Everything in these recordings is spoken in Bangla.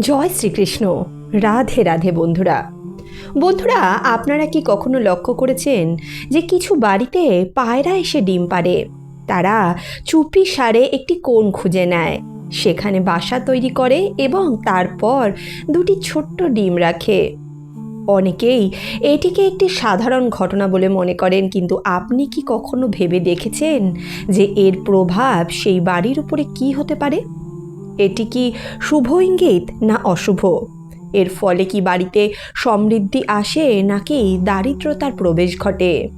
জয় শ্রীকৃষ্ণ। রাধে রাধে বন্ধুরা। বন্ধুরা, আপনারা কি কখনো লক্ষ্য করেছেন যে কিছু বাড়িতে পায়রা এসে ডিম পারে তারা চুপি সারে একটি কোণ খুঁজে নেয়। সেখানে বাসা তৈরি করে এবং তারপর দুটি ছোট্ট ডিম রাখে। অনেকেই এটিকে একটি সাধারণ ঘটনা বলে মনে করেন, কিন্তু আপনি কি কখনো ভেবে দেখেছেন যে এর প্রভাব সেই বাড়ির উপরে কি হতে পারে? এটি কি শুভ ইঙ্গিত না অশুভ? এর ফলে কি বাড়িতে সমৃদ্ধি আসে নাকি দারিদ্রতার প্রবেশ ঘটে?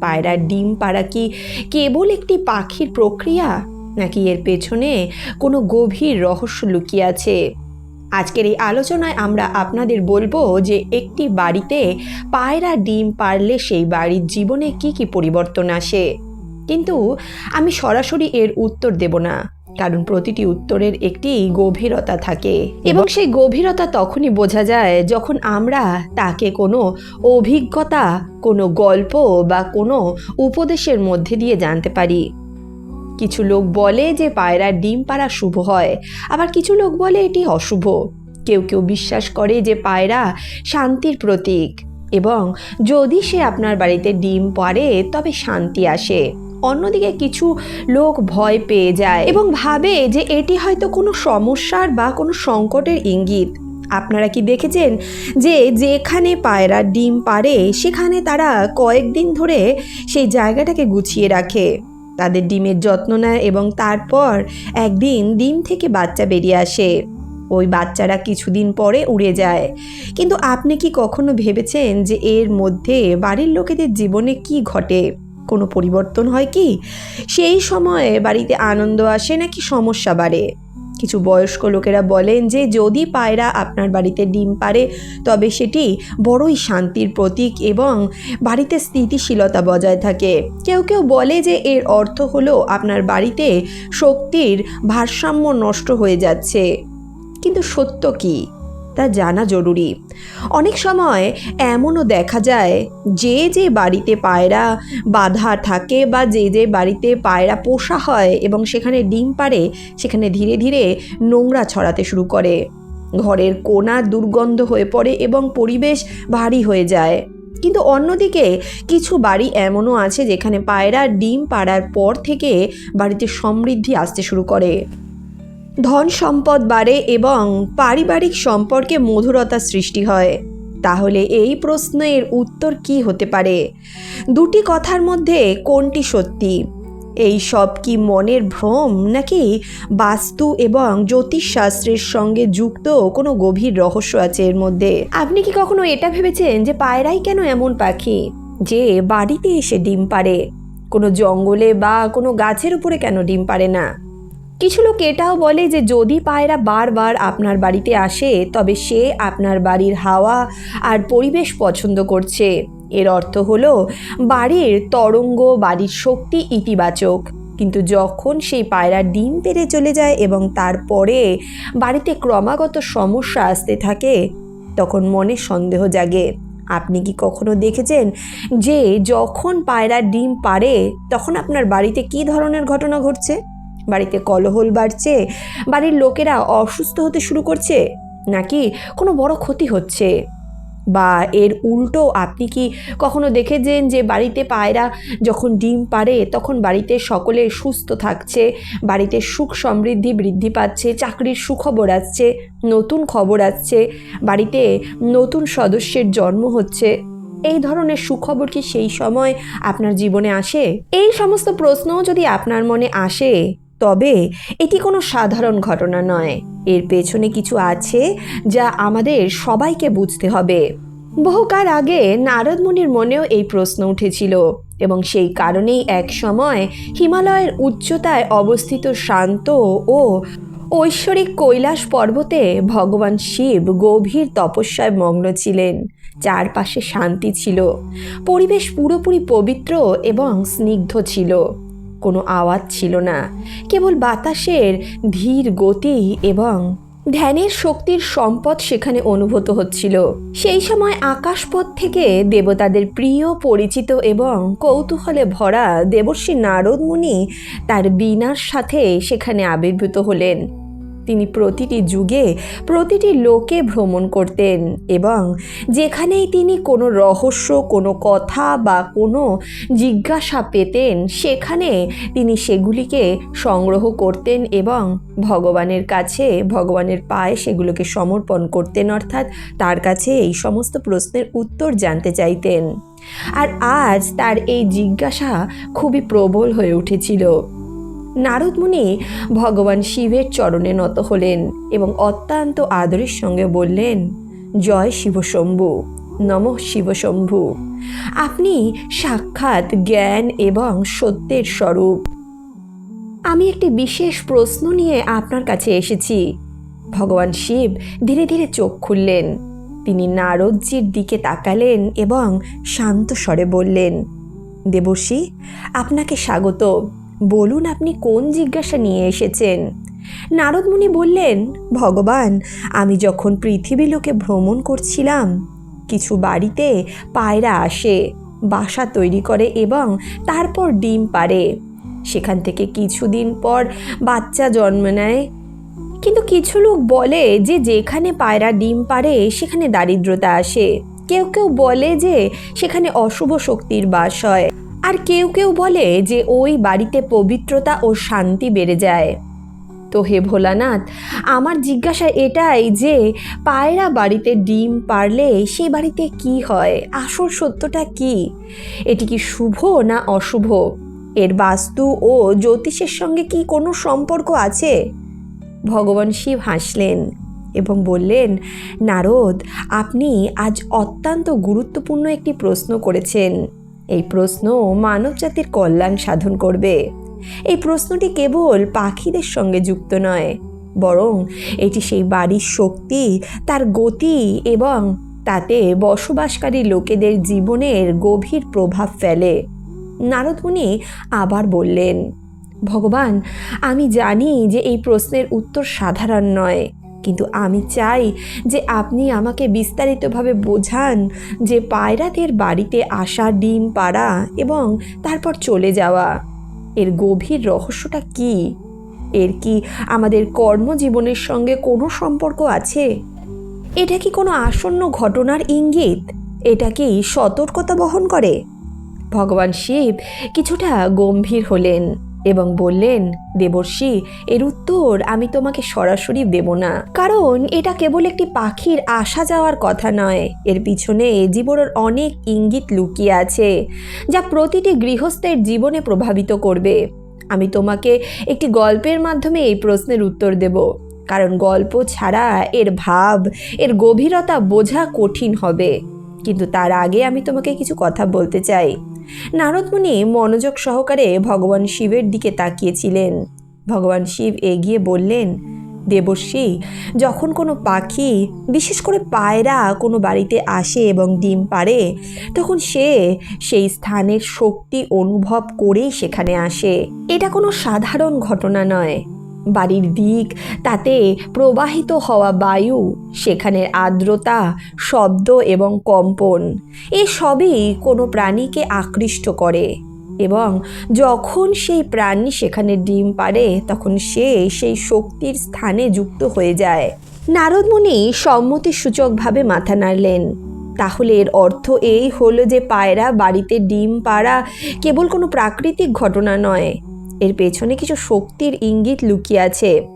পায়রার ডিম পাড়া কি কেবল একটি পাখির প্রক্রিয়া, নাকি এর পেছনে কোনো গভীর রহস্য লুকিয়ে আছে? আজকের এই আলোচনায় আমরা আপনাদের বলব যে একটি বাড়িতে পায়রা ডিম পারলে সেই বাড়ির জীবনে কি কি পরিবর্তন আসে। কিন্তু আমি সরাসরি এর উত্তর দেব না। কারণ প্রতিটি উত্তরের একটি গভীরতা থাকে। এবং সেই গভীরতা তখনই বোঝা যায় যখন আমরা তাকে কোনো অভিজ্ঞতা কোনো গল্প বা কোনো উপদেশের মধ্যে দিয়ে জানতে পারি। কিছু লোক বলে যে পায়রার ডিম পাড়া শুভ হয় আবার কিছু লোক বলে এটি অশুভ। কেউ কেউ বিশ্বাস করে যে পায়রা শান্তির প্রতীক। এবং যদি সে আপনার বাড়িতে ডিম পারে তবে শান্তি আসে। অন্যদিকে কিছু লোক ভয় পেয়ে যায় এবং ভাবে যে এটি হয়তো কোনো সমস্যার বা কোনো সংকটের ইঙ্গিত। আপনারা কি দেখেছেন যে যেখানে পায়রা ডিম পারে সেখানে তারা কয়েকদিন ধরে সেই জায়গাটাকে গুছিয়ে রাখে। তাদের ডিমের যত্ন নেয় এবং তারপর একদিন ডিম থেকে বাচ্চা বেরিয়ে আসে। ওই বাচ্চারা কিছুদিন পরে উড়ে যায়। কিন্তু আপনি কি কখনো ভেবেছেন যে এর মধ্যে বাড়ির লোকেদের জীবনে কি ঘটে? কোনো পরিবর্তন হয় কি? সেই সময়ে বাড়িতে আনন্দ আসে নাকি সমস্যা বাড়ে? কিছু বয়স্ক লোকেরা বলেন যে, যদি পায়রা আপনার বাড়িতে ডিম পারে তবে সেটি বড়ই শান্তির প্রতীক এবং বাড়িতে স্থিতিশীলতা বজায় থাকে। কেউ কেউ বলে যে, এর অর্থ হলো আপনার বাড়িতে শক্তির ভারসাম্য নষ্ট হয়ে যাচ্ছে। কিন্তু সত্য কি? তা জানা জরুরি। অনেক সময় এমনও দেখা যায়, যে যে বাড়িতে পায়রা বাধা থাকে বা যে যে বাড়িতে পায়রা পোষা হয় এবং সেখানে ডিম পারে সেখানে ধীরে ধীরে নোংরা ছড়াতে শুরু করে। ঘরের কোনা দুর্গন্ধ হয়ে পড়ে এবং পরিবেশ ভারী হয়ে যায়। কিন্তু অন্যদিকে কিছু বাড়ি এমনও আছে যেখানে পায়রা ডিম পাড়ার পর থেকে বাড়িতে সমৃদ্ধি আসতে শুরু করে। ধন সম্পদ বাড়ে এবং পারিবারিক সম্পর্কে মধুরতা সৃষ্টি হয়। তাহলে এই প্রশ্নের উত্তর কি হতে পারে? দুটি কথার মধ্যে কোনটি সত্যি? এই সব কি মনের ভ্রম নাকি বাস্তু এবং জ্যোতিষশাস্ত্রের সঙ্গে যুক্ত কোনো গভীর রহস্য আছে এর মধ্যে? আপনি কি কখনো এটা ভেবেছেন যে পায়রাই কেন এমন পাখি? যে বাড়িতে এসে ডিম পারে কোনো জঙ্গলে বা কোনো গাছের উপরে কেন ডিম পারে না? কিছু লোক এটাও বলে যে যদি পায়রা বারবার আপনার বাড়িতে আসে, তবে সে আপনার বাড়ির হাওয়া আর পরিবেশ পছন্দ করছে। এর অর্থ হলো, বাড়ির তরঙ্গ, বাড়ির শক্তি ইতিবাচক। কিন্তু যখন সেই পায়রা ডিম পেরে চলে যায় এবং তারপরে বাড়িতে ক্রমাগত সমস্যা আসতে থাকে, তখন মনে সন্দেহ জাগে। আপনি কি কখনো দেখেছেন যে যখন পায়রা ডিম পারে তখন আপনার বাড়িতে কী ধরনের ঘটনা ঘটছে? বাড়িতে কলহল বাড়ছে, বাড়ির লোকেরা অসুস্থ হতে শুরু করছে, নাকি কোনো বড় ক্ষতি হচ্ছে? বা এর উল্টো আপনি কি কখনো দেখেছেন যে বাড়িতে পায়রা যখন ডিম পারে তখন বাড়িতে সকলে সুস্থ থাকছে, বাড়িতে সুখ সমৃদ্ধি বৃদ্ধি পাচ্ছে, চাকরির সুখবর আসছে, নতুন খবর আসছে, বাড়িতে নতুন সদস্যের জন্ম হচ্ছে? এই ধরনের সুখবর কি সেই সময় আপনার জীবনে আসে? এই সমস্ত প্রশ্নও যদি আপনার মনে আসে তবে এটি কোনো সাধারণ ঘটনা নয়। এর পেছনে কিছু আছে যা আমাদের সবাইকে বুঝতে হবে। বহুকাল আগে নারদ মুনির মনেও এই প্রশ্ন উঠেছিল এবং সেই কারণেই এক সময় হিমালয়ের উচ্চতায় অবস্থিত শান্ত ও ঐশ্বরিক কৈলাস পর্বতে ভগবান শিব গভীর তপস্যায় মগ্ন ছিলেন। চারপাশে শান্তি ছিল, পরিবেশ পুরোপুরি পবিত্র এবং স্নিগ্ধ ছিল। কোনো আওয়াজ ছিল না। কেবল বাতাসের ধীর গতি এবং ধ্যানের শক্তির সম্পদ সেখানে অনুভূত হচ্ছিল। সেই সময় আকাশপথ থেকে দেবতাদের প্রিয়, পরিচিত এবং কৌতূহলে ভরা দেবর্ষী নারদ মুনি তার বীণার সাথে সেখানে আবির্ভূত হলেন। তিনি প্রতিটি যুগে প্রতিটি লোকে ভ্রমণ করতেন এবং যেখানেই তিনি কোনো রহস্য, কোনো কথা বা কোনো জিজ্ঞাসা পেতেন, সেখানে তিনি সেগুলিকে সংগ্রহ করতেন এবং ভগবানের কাছে, ভগবানের পায়ে সেগুলোকে সমর্পণ করতেন, অর্থাৎ তার কাছে এই সমস্ত প্রশ্নের উত্তর জানতে চাইতেন। আর আজ তার এই জিজ্ঞাসা খুবই প্রবল হয়ে উঠেছিল। নারদমুনি ভগবান শিবের চরণে নত হলেন এবং অত্যন্ত আদরের সঙ্গে বললেন, জয় শিবশম্ভু, নম শিবশম্ভু। আপনি সাক্ষাৎ জ্ঞান এবং সত্যের স্বরূপ। আমি একটি বিশেষ প্রশ্ন নিয়ে আপনার কাছে এসেছি। ভগবান শিব ধীরে ধীরে চোখ খুললেন। তিনি নারদজির দিকে তাকালেন এবং শান্ত স্বরে বললেন, দেবর্ষি, আপনাকে স্বাগত বলুন আপনি কোন জিজ্ঞাসা নিয়ে এসেছেন? নারদমুনি বললেন, ভগবান, আমি যখন পৃথিবী লোকে ভ্রমণ করছিলাম, কিছু বাড়িতে পায়রা আসে, বাসা তৈরি করে এবং তারপর ডিম পাড়ে। সেখান থেকে কিছুদিন পর বাচ্চা জন্ম নেয়। কিন্তু কিছু লোক বলে যে যেখানে পায়রা ডিম পারে সেখানে দারিদ্রতা আসে। কেউ কেউ বলে যে সেখানে অশুভ শক্তির বাস হয়। আর কেউ কেউ বলে যে ওই বাড়িতে পবিত্রতা ও শান্তি বেড়ে যায়। তো হে ভোলানাথ, আমার জিজ্ঞাসা এটাই যে পায়রা বাড়িতে ডিম পারলে সে বাড়িতে কি হয়? আসল সত্যটা কি? এটি কি শুভ না অশুভ? এর বাস্তু ও জ্যোতিষের সঙ্গে কি কোনো সম্পর্ক আছে? ভগবান শিব হাসলেন এবং বললেন, নারদ, আপনি আজ অত্যন্ত গুরুত্বপূর্ণ একটি প্রশ্ন করেছেন। এই প্রশ্ন মানব জাতির কল্যাণ সাধন করবে। এই প্রশ্নটি কেবল পাখিদের সঙ্গে যুক্ত নয়, বরং এটি সেই বাড়ির শক্তি, তার গতি এবং তাতে বসবাসকারী লোকেদের জীবনের গভীর প্রভাব ফেলে। নারদমুনি আবার বললেন, ভগবান, আমি জানি যে এই প্রশ্নের উত্তর সাধারণ নয়। কিন্তু আমি চাই যে আপনি আমাকে বিস্তারিতভাবে বোঝান যে পায়রাদের বাড়িতে আসা ডিম পাড়া এবং তারপর চলে যাওয়া, এর গভীর রহস্যটা কি? এর কি আমাদের কর্মজীবনের সঙ্গে কোনো সম্পর্ক আছে? এটা কি কোনো আসন্ন ঘটনার ইঙ্গিত? এটা কি সতর্কতা বহন করে? ভগবান শিব কিছুটা গম্ভীর হলেন। এবং বললেন, দেবর্ষি, এর উত্তর আমি তোমাকে সরাসরি দেব না। কারণ এটা কেবল একটি পাখির আসা যাওয়ার কথা নয়। এর পিছনে জীবনের অনেক ইঙ্গিত লুকিয়ে আছে, যা প্রতিটি গৃহস্থের জীবনে প্রভাবিত করবে। আমি তোমাকে একটি গল্পের মাধ্যমে এই প্রশ্নের উত্তর দেব। কারণ গল্প ছাড়া এর ভাব, এর গভীরতা বোঝা কঠিন হবে। কিন্তু তার আগে আমি তোমাকে কিছু কথা বলতে চাই। নারদমুনি মনোযোগ সহকারে ভগবান শিবের দিকে তাকিয়েছিলেন। ভগবান শিব এগিয়ে বললেন, দেবশ্রী, যখন কোনো পাখি, বিশেষ করে পায়রা, কোনো বাড়িতে আসে এবং ডিম পাড়ে, তখন সে সেই স্থানের শক্তি অনুভব করেই সেখানে আসে। এটা কোনো সাধারণ ঘটনা নয়। বাড়ির দিক, তাতে প্রবাহিত হওয়া বায়ু সেখানের আর্দ্রতা, শব্দ এবং কম্পন। এসবই কোনো প্রাণীকে আকৃষ্ট করে এবং যখন সেই প্রাণী সেখানে ডিম পারে তখন সে সেই শক্তির স্থানে যুক্ত হয়ে যায়। নারদমুনি সম্মতিসূচকভাবে মাথা নাড়লেন। তাহলে এর অর্থ এই হলো যে পায়রা বাড়িতে ডিম পাড়া কেবল কোনো প্রাকৃতিক ঘটনা নয় এর পেছনে কিছু শক্তির ইঙ্গিত লুকিয়ে আছে।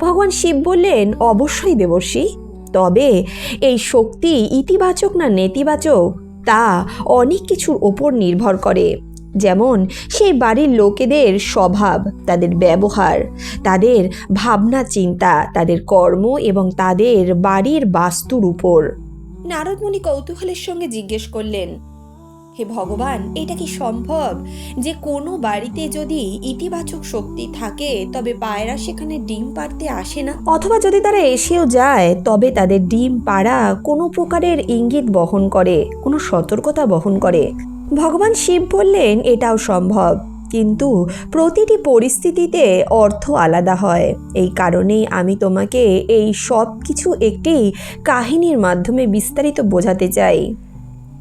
ভগবান শিব বললেন, অবশ্যই দেবর্ষী। তবে এই শক্তি ইতিবাচক না নেতিবাচক, তা অনেক কিছুর ওপর নির্ভর করে। যেমন সেই বাড়ির লোকেদের স্বভাব, তাদের ব্যবহার, তাদের ভাবনা, চিন্তা, তাদের কর্ম এবং তাদের বাড়ির বাস্তুর উপর। নারদমণি কৌতূহলের সঙ্গে জিজ্ঞেস করলেন হে ভগবান, এটা কি সম্ভব যে কোনো বাড়িতে যদি ইতিবাচক শক্তি থাকে, তবে পায়রা সেখানে ডিম পাড়তে আসে না? অথবা যদি তারা এসেও যায়, তবে তাদের ডিম পাড়া কোনো প্রকারের ইঙ্গিত বহন করে, কোনো সতর্কতা বহন করে। ভগবান শিব বললেন, এটাও সম্ভব। কিন্তু প্রতিটি পরিস্থিতিতে অর্থ আলাদা হয়। এই কারণেই আমি তোমাকে এই সব কিছু একটি কাহিনীর মাধ্যমে বিস্তারিত বোঝাতে চাই।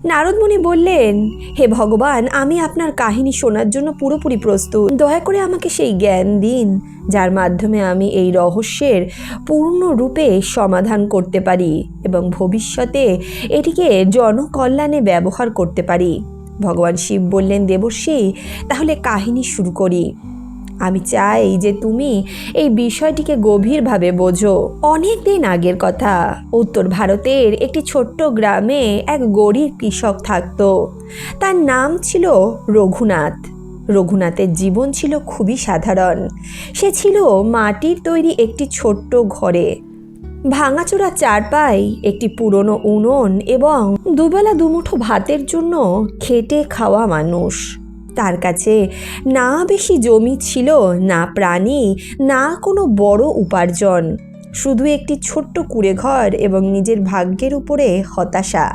নারদমণি বললেন, হে ভগবান, আমি আপনার কাহিনী শোনার জন্য পুরোপুরি প্রস্তুত। দয়া করে আমাকে সেই জ্ঞান দিন, যার মাধ্যমে আমি এই রহস্যের পূর্ণরূপে সমাধান করতে পারি এবং ভবিষ্যতে এটিকে জনকল্যাণে ব্যবহার করতে পারি। ভগবান শিব বললেন, দেবর্ষী, তাহলে কাহিনী শুরু করি। আমি চাই যে তুমি এই বিষয়টিকে গভীরভাবে বোঝো। অনেক দিন আগের কথা, উত্তর ভারতের একটি ছোট্ট গ্রামে এক গরিব কৃষক থাকতো। তার নাম ছিল রঘুনাথ। রঘুনাথের জীবন ছিল খুবই সাধারণ। সে ছিল মাটির তৈরি একটি ছোট্ট ঘরে। ভাঙাচোরা চারপাই একটি পুরনো উনুন এবং দুবেলা দুমুঠো ভাতের জন্য খেটে খাওয়া মানুষ। তার কাছে। না বেশি জমি ছিল, না প্রাণী, না কোনো বড় উপার্জন। শুধু একটি ছোট্ট কুড়ে ঘর এবং নিজের ভাগ্যের উপরে হতাশা।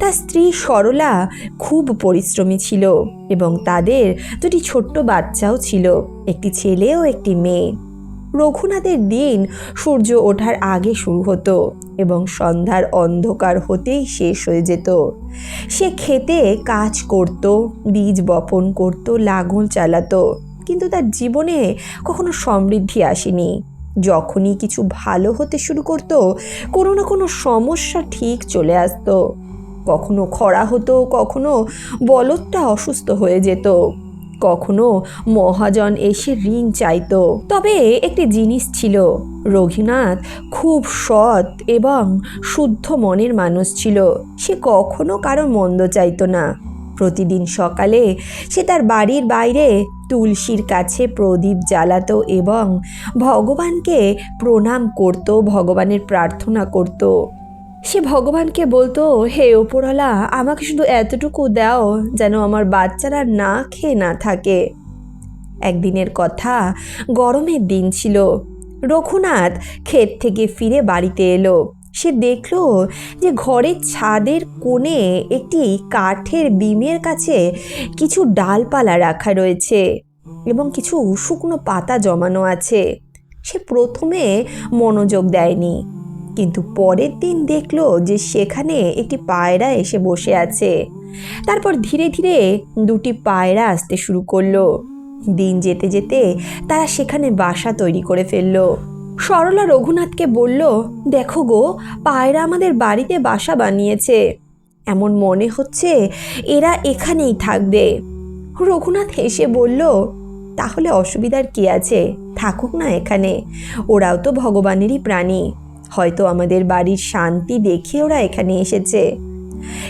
তার স্ত্রী সরলা খুব পরিশ্রমী ছিল এবং তাদের দুটি ছোট্ট বাচ্চাও ছিল, একটি ছেলে ও একটি মেয়ে। রঘুনাথের দিন সূর্য ওঠার আগে শুরু হতো। এবং সন্ধ্যার অন্ধকার হতেই শেষ হয়ে যেত। সে খেতে কাজ করত, বীজ বপন করত, লাঙল চালাতো, কিন্তু তার জীবনে কখনো সমৃদ্ধি আসেনি। যখনই কিছু ভালো হতে শুরু করতো, কোনো না কোনো সমস্যা ঠিক চলে আসতো। কখনো খরা হতো, কখনো বলদটা অসুস্থ হয়ে যেত। কখনো মহাজন এসে ঋণ চাইতো। তবে একটি জিনিস ছিল, রঘুনাথ খুব সৎ এবং শুদ্ধ মনের মানুষ ছিল। সে কখনো কারও মন্দ চাইতো না। প্রতিদিন সকালে সে তার বাড়ির বাইরে তুলসীর কাছে প্রদীপ জ্বালাত এবং ভগবানকে প্রণাম করত, ভগবানের প্রার্থনা করত। সে ভগবানকে বলতো, হে ওপরওয়ালা আমাকে শুধু এতটুকু দাও যেন আমার বাচ্চারা না খেয়ে না থাকে। একদিনের কথা গরমের দিন ছিল। রঘুনাথ ক্ষেত থেকে ফিরে বাড়িতে এলো। সে দেখল যে ঘরের ছাদের কোণে একটি কাঠের বিমের কাছে কিছু ডালপালা রাখা রয়েছে এবং কিছু শুকনো পাতা জমানো আছে। সে প্রথমে মনোযোগ দেয়নি। কিন্তু পরের দিন দেখল যে সেখানে একটি পায়রা এসে বসে আছে। তারপর ধীরে ধীরে দুটি পায়রা আসতে শুরু করল। দিন যেতে যেতে তারা সেখানে বাসা তৈরি করে ফেলল। সরলা রঘুনাথকে বলল, দেখো গো, পায়রা আমাদের বাড়িতে বাসা বানিয়েছে। এমন মনে হচ্ছে এরা এখানেই থাকবে। রঘুনাথ হেসে বলল, তাহলে অসুবিধার কি আছে? থাকুক না এখানে। ওরাও তো ভগবানেরই প্রাণী। হয়তো আমাদের বাড়ির শান্তি দেখে ওরা এখানে এসেছে।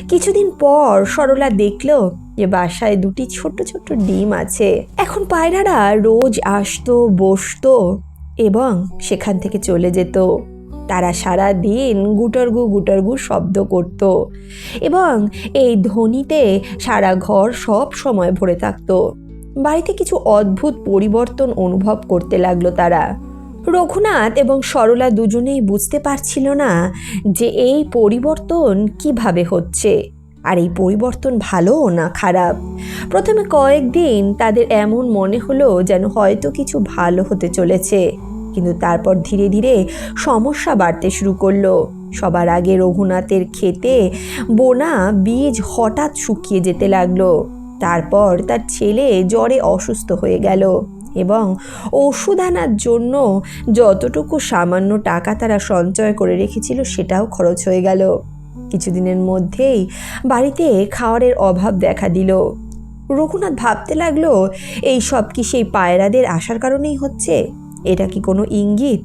কিছুদিন পর সরলা দেখল যে বাসায় দুটি ছোট ছোট ডিম আছে। এখন পায়রারা রোজ আসতো, বসতো এবং সেখান থেকে চলে যেত। তারা সারা দিন গুটরগু গুটরগু শব্দ করত এবং এই ধ্বনিতে সারা ঘর সব সময় ভরে থাকতো। বাড়িতে কিছু অদ্ভুত পরিবর্তন অনুভব করতে লাগল তারা। রঘুনাথ এবং সরলা দুজনেই বুঝতে পারছিল না যে এই পরিবর্তন কীভাবে হচ্ছে। আর এই পরিবর্তন ভালো না খারাপ? প্রথমে কয়েকদিন তাদের এমন মনে হলো যেন হয়তো কিছু ভালো হতে চলেছে। কিন্তু তারপর ধীরে ধীরে সমস্যা বাড়তে শুরু করল। সবার আগে রঘুনাথের খেতে বোনা বীজ হঠাৎ শুকিয়ে যেতে লাগল। তারপর তার ছেলে জ্বরে অসুস্থ হয়ে গেল। এবং ওষুধ আনার জন্য যতটুকু সামান্য টাকা তারা সঞ্চয় করে রেখেছিল সেটাও খরচ হয়ে গেল। কিছুদিনের মধ্যেই বাড়িতে খাওয়ারের অভাব দেখা দিল। রঘুনাথ ভাবতে লাগল, এই সব কি সেই পায়রাদের আসার কারণেই হচ্ছে? এটা কি কোনো ইঙ্গিত?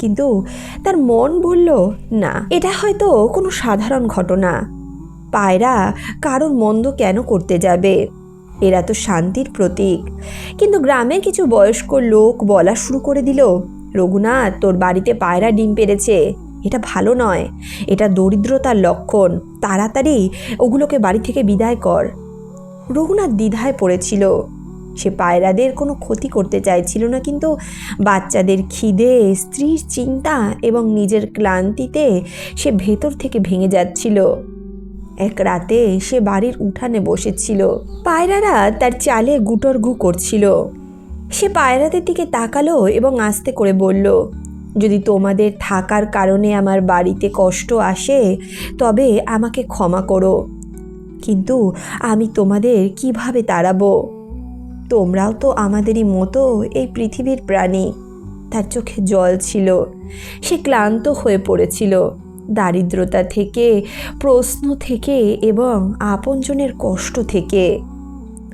কিন্তু তার মন বলল, না, এটা হয়তো কোনো সাধারণ ঘটনা। পায়রা কারোর মন্দ কেন করতে যাবে? এরা তো শান্তির প্রতীক। কিন্তু গ্রামের কিছু বয়স্ক লোক বলা শুরু করে দিল, রঘুনাথ, তোর বাড়িতে পায়রা ডিম পেরেছে। এটা ভালো নয়। এটা দরিদ্রতার লক্ষণ। তাড়াতাড়ি ওগুলোকে বাড়ি থেকে বিদায় কর। রঘুনাথ দ্বিধায় পড়েছিল। সে পায়রাদের কোনো ক্ষতি করতে চাইছিল না, কিন্তু বাচ্চাদের খিদে, স্ত্রীর চিন্তা এবং নিজের ক্লান্তিতে সে ভেতর থেকে ভেঙে যাচ্ছিল। এক রাতে সে বাড়ির উঠানে বসেছিল। পায়রারা তার চালে গুটর গু করছিল। সে পায়রাদের দিকে তাকালো এবং আস্তে করে বলল, যদি তোমাদের থাকার কারণে আমার বাড়িতে কষ্ট আসে, তবে আমাকে ক্ষমা করো। কিন্তু আমি তোমাদের কীভাবে তাড়াবো? তোমরাও তো আমাদেরই মতো এই পৃথিবীর প্রাণী। তার চোখে জল ছিল। সে ক্লান্ত হয়ে পড়েছিল। দারিদ্রতা থেকে, প্রশ্ন থেকে এবং আপনজনের কষ্ট থেকে।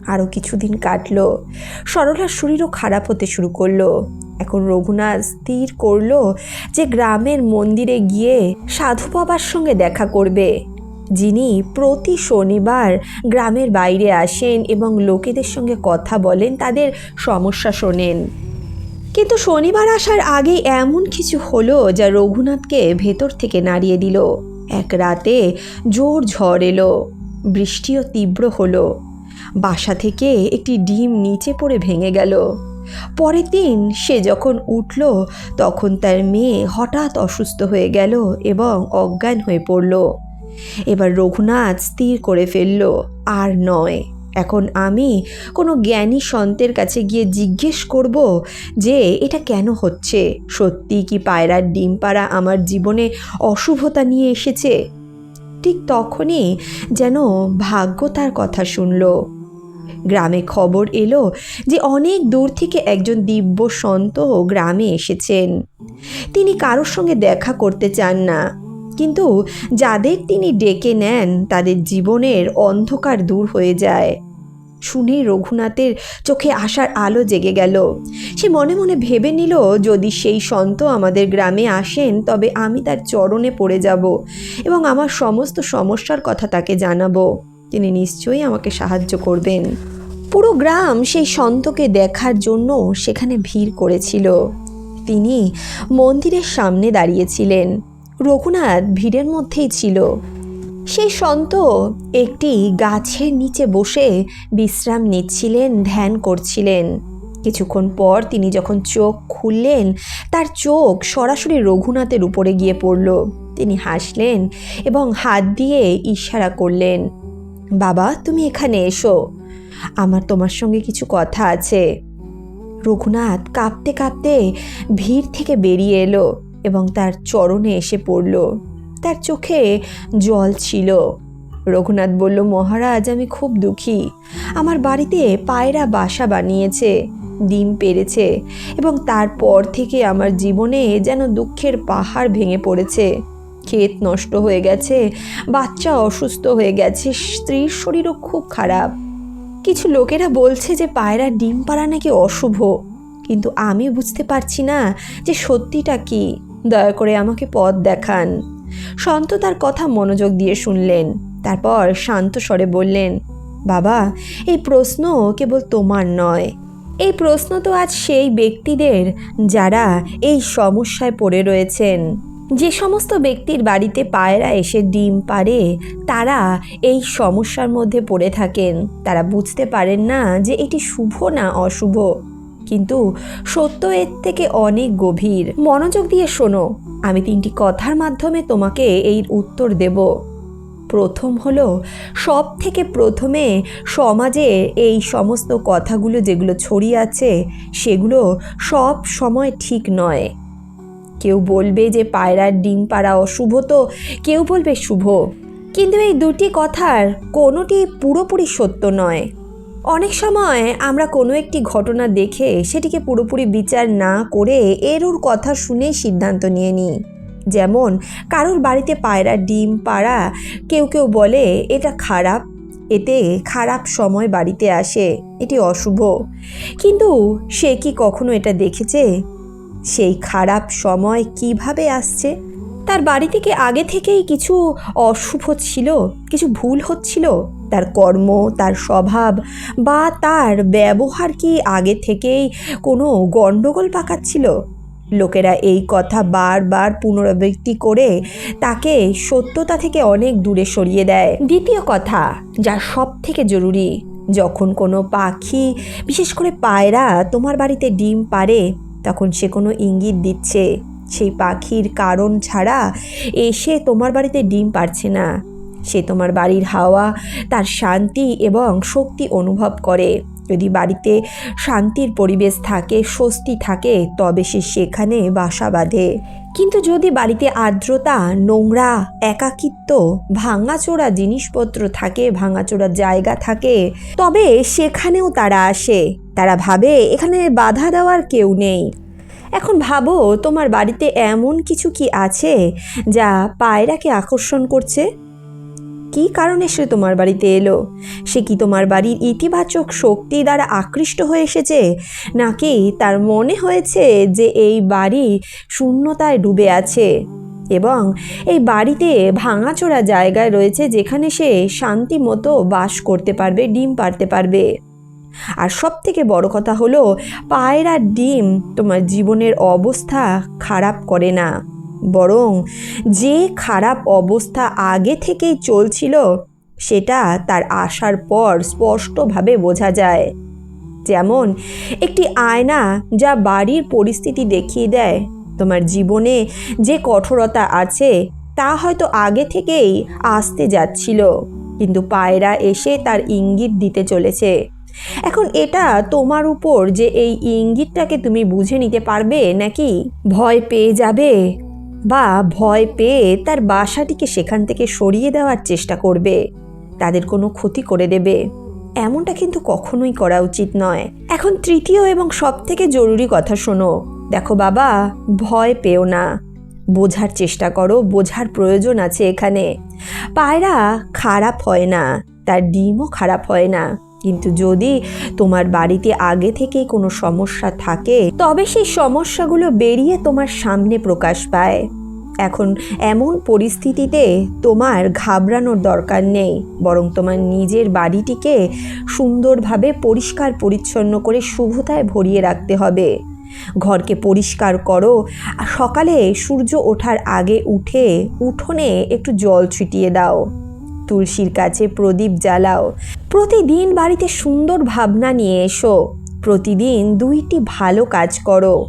আরও কিছুদিন কাটলো। সরলার শরীরও খারাপ হতে শুরু করল। এখন রঘুনাথ স্থির করল যে গ্রামের মন্দিরে গিয়ে সাধু বাবার সঙ্গে দেখা করবে। যিনি প্রতি শনিবার গ্রামের বাইরে আসেন এবং লোকেদের সঙ্গে কথা বলেন, তাদের সমস্যা শোনেন। কিন্তু শনিবার আসার আগে এমন কিছু হলো যা রঘুনাথকে ভেতর থেকে নাড়িয়ে দিল। এক রাতে জোর ঝড় এলো, বৃষ্টিও তীব্র হলো। বাসা থেকে একটি ডিম নিচে পড়ে ভেঙে গেল। পরের দিন সে যখন উঠল, তখন তার মেয়ে হঠাৎ অসুস্থ হয়ে গেল এবং অজ্ঞান হয়ে পড়ল। এবার রঘুনাথ স্থির করে ফেলল, আর নয়। এখন আমি কোনো জ্ঞানী সন্তের কাছে গিয়ে জিজ্ঞেস করব যে এটা কেন হচ্ছে? সত্যি কি পায়রার ডিম পাড়া আমার জীবনে অশুভতা নিয়ে এসেছে? ঠিক তখনই যেন ভাগ্য তার কথা শুনল। গ্রামে খবর এলো যে অনেক দূর থেকে একজন দিব্য সন্ত গ্রামে এসেছেন। তিনি কারোর সঙ্গে দেখা করতে চান না। কিন্তু যাদের তিনি ডেকে নেন, তাদের জীবনের অন্ধকার দূর হয়ে যায়। শুনে রঘুনাথের চোখে আসার আলো জেগে গেল। সে মনে মনে ভেবে নিল, যদি সেই সন্ত আমাদের গ্রামে আসেন, তবে আমি তার চরণে পড়ে যাব এবং আমার সমস্ত সমস্যার কথা তাকে জানাব। তিনি নিশ্চয়ই আমাকে সাহায্য করবেন। পুরো গ্রাম সেই সন্তকে দেখার জন্য সেখানে ভিড় করেছিল। তিনি মন্দিরের সামনে দাঁড়িয়েছিলেন। রঘুনাথ ভিড়ের মধ্যেই ছিল। সেই সন্ত একটি গাছের নিচে বসে বিশ্রাম নিচ্ছিলেন, ধ্যান করছিলেন। কিছুক্ষণ পর তিনি যখন চোখ খুললেন, তার চোখ সরাসরি রঘুনাথের উপরে গিয়ে পড়ল। তিনি হাসলেন এবং হাত দিয়ে ইশারা করলেন, বাবা, তুমি এখানে এসো। আমার তোমার সঙ্গে কিছু কথা আছে। রঘুনাথ কাঁপতে কাঁপতে ভিড় থেকে বেরিয়ে এলো। এবং তার চরণে এসে পড়ল। তার চোখে জল ছিল। রঘুনাথ বলল, মহারাজ, আমি খুব দুঃখী। আমার বাড়িতে পায়রা বাসা বানিয়েছে, ডিম পেরেছে এবং তারপর থেকে আমার জীবনে যেন দুঃখের পাহাড় ভেঙে পড়েছে। ক্ষেত নষ্ট হয়ে গেছে, বাচ্চা অসুস্থ হয়ে গেছে, স্ত্রীর শরীরও খুব খারাপ। কিছু লোকেরা বলছে যে পায়রা ডিম পাড়া নাকি অশুভ, কিন্তু আমি বুঝতে পারছি না যে সত্যিটা কি। দয়া করে আমাকে পথ দেখান। সন্ত তার কথা মনোযোগ দিয়ে শুনলেন। তারপর শান্ত স্বরে বললেন, বাবা, এই প্রশ্ন কেবল তোমার নয়। এই প্রশ্ন তো আজ সেই ব্যক্তিদের যারা এই সমস্যায় পড়ে রয়েছেন। যে সমস্ত ব্যক্তির বাড়িতে পায়রা এসে ডিম পারে তারা এই সমস্যার মধ্যে পড়ে থাকেন। তারা বুঝতে পারেন না যে এটি শুভ না অশুভ। কিন্তু সত্য এর থেকে অনেক গভীর। মনোযোগ দিয়ে শোনো, আমি তিনটি কথার মাধ্যমে তোমাকে এই উত্তর দেব। প্রথম হলো সব থেকে প্রথমে সমাজে এই সমস্ত কথাগুলো যেগুলো ছড়িয়ে আছে, সেগুলো সব সময় ঠিক নয়। কেউ বলবে যে পায়রার ডিম পাড়া অশুভ তো, কেউ বলবে শুভ। কিন্তু এই দুটি কথার কোনোটি পুরোপুরি সত্য নয়। অনেক সময় আমরা কোনো একটি ঘটনা দেখে সেটিকে পুরোপুরি বিচার না করে এর ওর কথা শুনেই সিদ্ধান্ত নিয়ে নিই। যেমন, কারোর বাড়িতে পায়রা ডিম পাড়া কেউ কেউ বলে, এটা খারাপ। এতে খারাপ সময় বাড়িতে আসে। এটি অশুভ। কিন্তু সে কি কখনো এটা দেখেছে? সেই খারাপ সময় কীভাবে আসছে? তার বাড়ি থেকে আগে থেকেই কিছু অশুভ ছিল? কিছু ভুল হচ্ছিল? তার কর্ম, তার স্বভাব বা তার ব্যবহার কি আগে থেকেই কোনো গণ্ডগোল পাকাচ্ছিল? লোকেরা এই কথা বারবার পুনরাবৃত্তি করে তাকে সত্যতা থেকে অনেক দূরে সরিয়ে দেয়। দ্বিতীয় কথা, যা সব থেকে জরুরি, যখন কোনো পাখি, বিশেষ করে পায়রা, তোমার বাড়িতে ডিম পারে তখন সে কোনো ইঙ্গিত দিচ্ছে। সেই পাখির কারণ ছাড়া এসে তোমার বাড়িতে ডিম পারছে না। সে তোমার বাড়ির হাওয়া, তার শান্তি এবং শক্তি অনুভব করে। যদি বাড়িতে শান্তির পরিবেশ থাকে, স্বস্তি থাকে, তবে সে সেখানে বাসা বাঁধে। কিন্তু যদি বাড়িতে আর্দ্রতা, নোংরা, একাকিত্ব, ভাঙাচোরা জিনিসপত্র থাকে, ভাঙাচোরা জায়গা থাকে, তবে সেখানেও তারা আসে। তারা ভাবে, এখানে বাধা দেওয়ার কেউ নেই। এখন ভাবো, তোমার বাড়িতে এমন কিছু কি আছে, যা পায়রাকে আকর্ষণ করছে? কি কারণে সে তোমার বাড়িতে এলো? সে কি তোমার বাড়ির ইতিবাচক শক্তি দ্বারা আকৃষ্ট হয়ে এসেছে? নাকি তার মনে হয়েছে যে এই বাড়ি শূন্যতায় ডুবে আছে? এবং এই বাড়িতে ভাঙাচোরা জায়গায় রয়েছে যেখানে সে শান্তি মতো বাস করতে পারবে, ডিম পারতে পারবে। আর সব থেকে বড় কথা হলো পায়রার ডিম তোমার জীবনের অবস্থা খারাপ করে না। বরং যে খারাপ অবস্থা আগে থেকেই চলছিল, সেটা তার আসার পর স্পষ্টভাবে বোঝা যায়। যেমন, একটি আয়না যা বাড়ির পরিস্থিতি দেখিয়ে দেয়, তোমার জীবনে যে কঠোরতা আছে, তা হয়তো আগে থেকেই আসতে যাচ্ছিল, কিন্তু পায়রা এসে তার ইঙ্গিত দিতে চলেছে। এখন এটা তোমার উপর যে এই ইঙ্গিতটাকে তুমি বুঝে নিতে পারবে, নাকি ভয় পেয়ে যাবে? বা ভয় পেয়ে তার বাসাটিকে সেখান থেকে সরিয়ে দেওয়ার চেষ্টা করবে। তাদের কোনো ক্ষতি করে দেবে। এমনটা কিন্তু কখনোই করা উচিত নয়। এখন তৃতীয় এবং সব থেকে জরুরি কথা শোনো। দেখো বাবা, ভয় পেও না। বোঝার চেষ্টা করো, বোঝার প্রয়োজন আছে এখানে। পায়রা খারাপ হয় না, তার ডিমও খারাপ হয় না। কিন্তু যদি তোমার বাড়িতে আগে থেকেই কোনো সমস্যা থাকে, তবে সেই সমস্যাগুলো বেরিয়ে তোমার সামনে প্রকাশ পায়। এখন এমন পরিস্থিতিতে তোমার ঘাবড়ানোর দরকার নেই, বরং তোমার নিজের বাড়িটিকে সুন্দরভাবে পরিষ্কার পরিচ্ছন্ন করে শুভতায় ভরিয়ে রাখতে হবে। ঘরকে পরিষ্কার করো সকালে সূর্য ওঠার আগে উঠে উঠোনে একটু জল ছিটিয়ে দাও। তুলসীর কাছে প্রদীপ জ্বালাও। প্রতিদিন বাড়িতে সুন্দর ভাবনা নিয়ে এসো। প্রতিদিন দুইটি ভালো কাজ করো।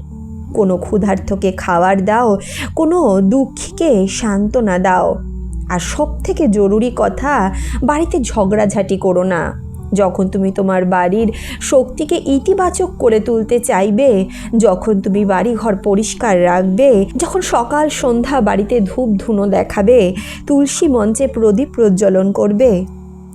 কোনো ক্ষুধার্থকে খাবার দাও, কোনো দুঃখীকে সান্ত্বনা দাও। আর সব থেকে জরুরি কথা, বাড়িতে ঝগড়াঝাটি করো না। যখন তুমি তোমার বাড়ির শক্তিকে ইতিবাচক করে তুলতে চাইবে, যখন তুমি বাড়ি ঘর পরিষ্কার রাখবে, যখন সকাল সন্ধ্যা বাড়িতে ধূপ ধুনো দেখাবে, তুলসী মঞ্চে প্রদীপ প্রজ্বলন করবে,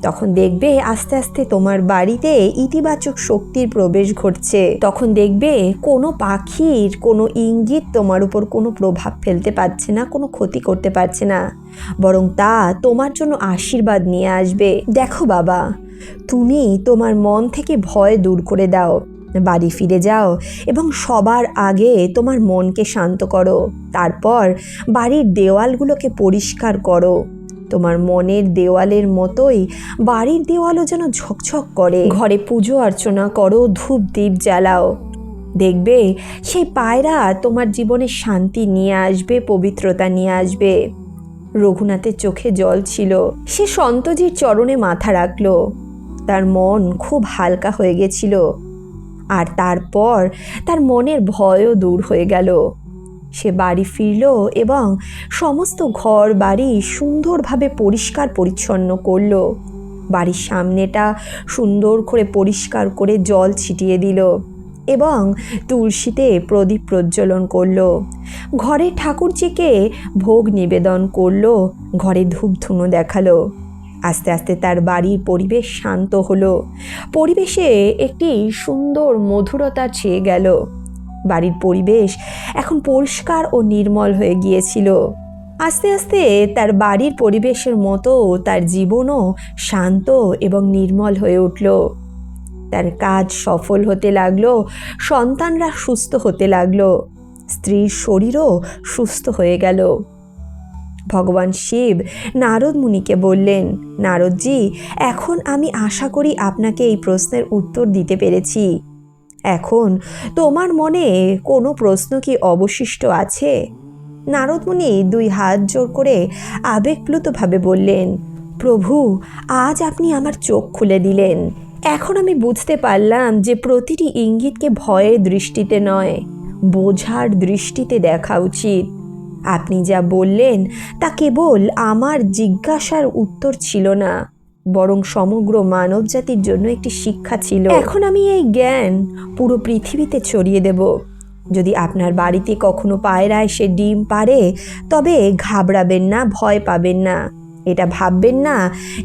তখন দেখবে আস্তে আস্তে তোমার বাড়িতে ইতিবাচক শক্তির প্রবেশ ঘটছে। তখন দেখবে কোনো পাখির কোনো ইঙ্গিত তোমার উপর কোনো প্রভাব ফেলতে পারছে না, কোনো ক্ষতি করতে পারছে না। বরং তা তোমার জন্য আশীর্বাদ নিয়ে আসবে। দেখো বাবা তুমি তোমার মন থেকে ভয় দূর করে দাও। বাড়ি ফিরে যাও এবং সবার আগে তোমার মনকে শান্ত করো। তারপর বাড়ির দেওয়ালগুলোকে পরিষ্কার করো। তোমার মনের দেওয়ালের মতোই বাড়ির দেওয়ালও যেন ঝকঝক করে। ঘরে পুজো অর্চনা করো, ধূপ দ্বীপ জ্বালাও। দেখবে সেই পায়রা তোমার জীবনে শান্তি নিয়ে আসবে, পবিত্রতা নিয়ে আসবে। রঘুনাথের চোখে জল ছিল। সে সন্তজির চরণে মাথা রাখল। তার মন খুব হালকা হয়ে গেছিল আর তারপর তার মনের ভয়ও দূর হয়ে গেল। সে বাড়ি ফিরল এবং সমস্ত ঘর বাড়ি সুন্দরভাবে পরিষ্কার পরিচ্ছন্ন করল। বাড়ির সামনেটা সুন্দর করে পরিষ্কার করে জল ছিটিয়ে দিল এবং তুলসীতে প্রদীপ প্রজ্বলন করল। ঘরে ঠাকুরজিকে ভোগ নিবেদন করল, ঘরে ধূপধুনো দেখাল। আস্তে আস্তে তার বাড়ির পরিবেশ শান্ত হলো। পরিবেশে একটি সুন্দর মধুরতা ছেয়ে গেল। বাড়ির পরিবেশ এখন পরিষ্কার ও নির্মল হয়ে গিয়েছিল। আস্তে আস্তে তার বাড়ির পরিবেশের মতো তার জীবনও শান্ত এবং নির্মল হয়ে উঠল। তার কাজ সফল হতে লাগল, সন্তানরা সুস্থ হতে লাগল, স্ত্রীর শরীরও সুস্থ হয়ে গেল। ভগবান শিব নারদ মুনিকে বললেন, নারদজি, এখন আমি আশা করি আপনাকে এই প্রশ্নের উত্তর দিতে পেরেছি। এখন তোমার মনে কোনো প্রশ্ন কি অবশিষ্ট আছে? নারদমুনি দুই হাত জোর করে আবেগপ্লুতভাবে বললেন, প্রভু, আজ আপনি আমার চোখ খুলে দিলেন। এখন আমি বুঝতে পারলাম যে প্রতিটি ইঙ্গিতকে ভয়ের দৃষ্টিতে নয়, বোঝার দৃষ্টিতে দেখা উচিত। আপনি যা বললেন তা কেবল আমার জিজ্ঞাসার উত্তর ছিল না, বরং সমগ্র মানব জাতির জন্য একটি শিক্ষা ছিল। এখন আমি এই জ্ঞান পুরো পৃথিবীতে ছড়িয়ে দেব। যদি আপনার বাড়িতে কখনো পায়রা এসে ডিম পারে তবে ঘাবড়াবেন না, ভয় পাবেন না। এটা ভাববেন না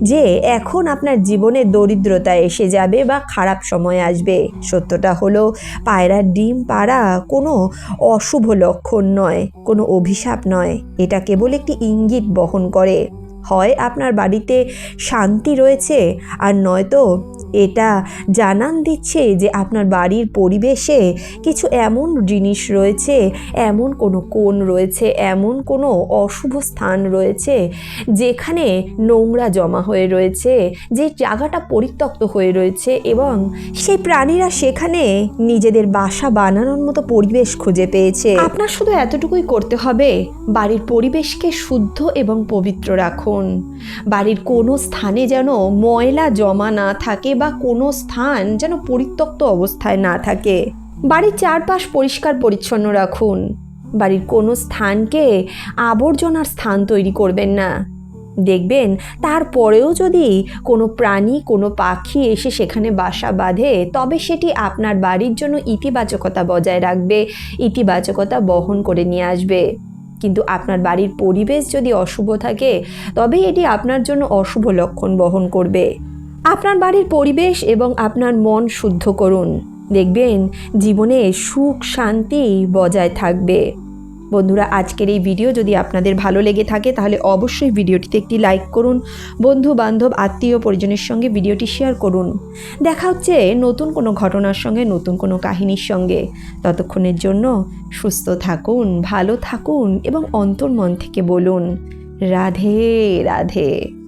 যে এখন আপনার জীবনে দরিদ্রতা এসে যাবে বা খারাপ সময় আসবে। সত্যটা হলো পায়রার ডিম পাড়া কোনো অশুভ লক্ষণ নয়, কোনো অভিশাপ নয়। এটা কেবল একটি ইঙ্গিত বহন করে। হয় আপনার বাড়িতে শান্তি রয়েছে, আর নয়তো এটা জানান দিচ্ছে যে আপনার বাড়ির পরিবেশে কিছু এমন জিনিস রয়েছে, এমন কোনো কোণ রয়েছে, এমন কোনো অশুভ স্থান রয়েছে যেখানে নোংরা জমা হয়ে রয়েছে, যে জায়গাটা পরিত্যক্ত হয়ে রয়েছে এবং সেই প্রাণীরা সেখানে নিজেদের বাসা বানানোর মতো পরিবেশ খুঁজে পেয়েছে। আপনার শুধু এতটুকুই করতে হবে, বাড়ির পরিবেশকে শুদ্ধ এবং পবিত্র রাখুন। বাড়ির কোনো স্থানে যেন ময়লা জমা না থাকে বা কোনো স্থান যেন পরিত্যক্ত অবস্থায় না থাকে। বাড়ির চারপাশ পরিষ্কার পরিচ্ছন্ন রাখুন। বাড়ির কোনো স্থানকে আবর্জনার স্থান তৈরি করবেন না। দেখবেন, তারপরেও যদি কোনো প্রাণী, কোনো পাখি এসে সেখানে বাসা বাঁধে, তবে সেটি আপনার বাড়ির জন্য ইতিবাচকতা বজায় রাখবে, ইতিবাচকতা বহন করে নিয়ে আসবে। কিন্তু আপনার বাড়ির পরিবেশ যদি অশুভ থাকে তবে এটি আপনার জন্য অশুভ লক্ষণ বহন করবে। আপনার বাড়ির পরিবেশ এবং আপনার মন শুদ্ধ করুন। দেখবেন জীবনে সুখ শান্তি বজায় থাকবে। বন্ধুরা, আজকের এই ভিডিও যদি আপনাদের ভালো লেগে থাকে, তাহলে অবশ্যই ভিডিওটিতে একটি লাইক করুন। বন্ধু বান্ধব আত্মীয় পরিজনের সঙ্গে ভিডিওটি শেয়ার করুন। দেখা হচ্ছে নতুন কোনো ঘটনার সঙ্গে, নতুন কোনো কাহিনীর সঙ্গে। ততক্ষণের জন্য সুস্থ থাকুন, ভালো থাকুন এবং অন্তর্মন থেকে বলুন, রাধে রাধে।